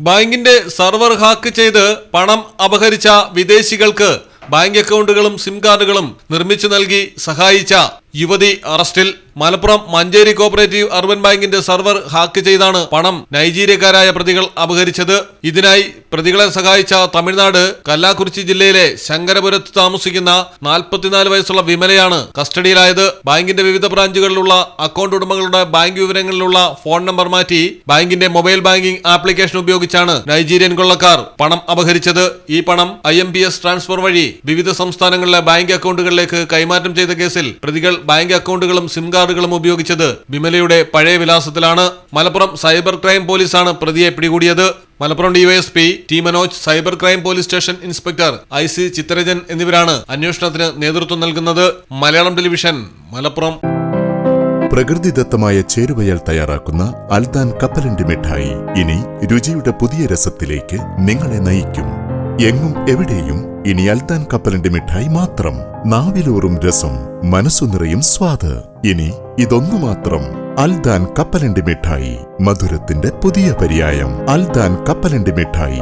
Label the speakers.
Speaker 1: ബാങ്കിന്റെ server hack ചെയ്ത് പണം അപഹരിച്ച വിദേശികൾക്ക് ബാങ്ക് അക്കൗണ്ടുകളും സിം കാർഡുകളും നിർമ്മിച്ചു നൽകി സഹായിച്ച യുവതി അറസ്റ്റിൽ. മലപ്പുറം മഞ്ചേരി കോപ്പറേറ്റീവ് അർബൻ ബാങ്കിന്റെ സർവർ ഹാക്ക് ചെയ്താണ് പണം. നൈജീരിയക്കാരായ പ്രതികൾ അപഹരിച്ചത്. ഇതിനായി പ്രതികളെ സഹായിച്ച തമിഴ്നാട് കല്ലാക്കുറിച്ചി ജില്ലയിലെ ശങ്കരപുരത്ത് താമസിക്കുന്ന നാൽപ്പത്തിനാല് വയസ്സുള്ള വിമലയാണ് കസ്റ്റഡിയിലായത്. ബാങ്കിന്റെ വിവിധ ബ്രാഞ്ചുകളിലുള്ള അക്കൗണ്ട് ഉടമകളുടെ ബാങ്ക് വിവരങ്ങളിലുള്ള ഫോൺ നമ്പർ മാറ്റി ബാങ്കിന്റെ മൊബൈൽ ബാങ്കിംഗ് ആപ്ലിക്കേഷൻ ഉപയോഗിച്ചാണ് നൈജീരിയൻ കൊള്ളക്കാർ പണം അപഹരിച്ചത്. ഈ പണം ഐ ട്രാൻസ്ഫർ വഴി വിവിധ സംസ്ഥാനങ്ങളിലെ ബാങ്ക് അക്കൗണ്ടുകളിലേക്ക് കൈമാറ്റം ചെയ്ത കേസിൽ പ്രതികൾ ബാങ്ക് അക്കൗണ്ടുകളും സിം കാർഡുകളും ഉപയോഗിച്ചത് വിമലയുടെ പഴയ വിലാസത്തിലാണ്. മലപ്പുറം സൈബർ ക്രൈം പോലീസാണ് പ്രതിയെ പിടികൂടിയത്. Malappuram DYSP T Manoj cyber crime police station inspector I C Chittaranjan എന്നിവരാണ് അന്വേഷണത്തിന് നേതൃത്വം നൽകുന്നത്. മലയാളം ടെലിവിഷൻ മലപ്പുറം.
Speaker 2: പ്രകൃതിദത്തമായ ചേരുവയാൽ തയ്യാറാക്കുന്ന അൽദാൻ കപ്പലണ്ടി മിഠായി. ഇനി രുചിയുടെ പുതിയ രസത്തിലേക്ക് നിങ്ങളെ നയിക്കും. എങ്ങും എവിടെയും ഇനി അൽദാൻ കപ്പലണ്ടി മിഠായി മാത്രം. നാവിലൂറും രസം. മനസ്സു നിറയും സ്വാദ്. ഇനി ഇതൊന്നു മാത്രം. അൽദാൻ കപ്പലണ്ടി മിഠായി മധുരത്തിന്റെ പുതിയ പര്യായം. അൽദാൻ കപ്പലണ്ടി മിഠായി.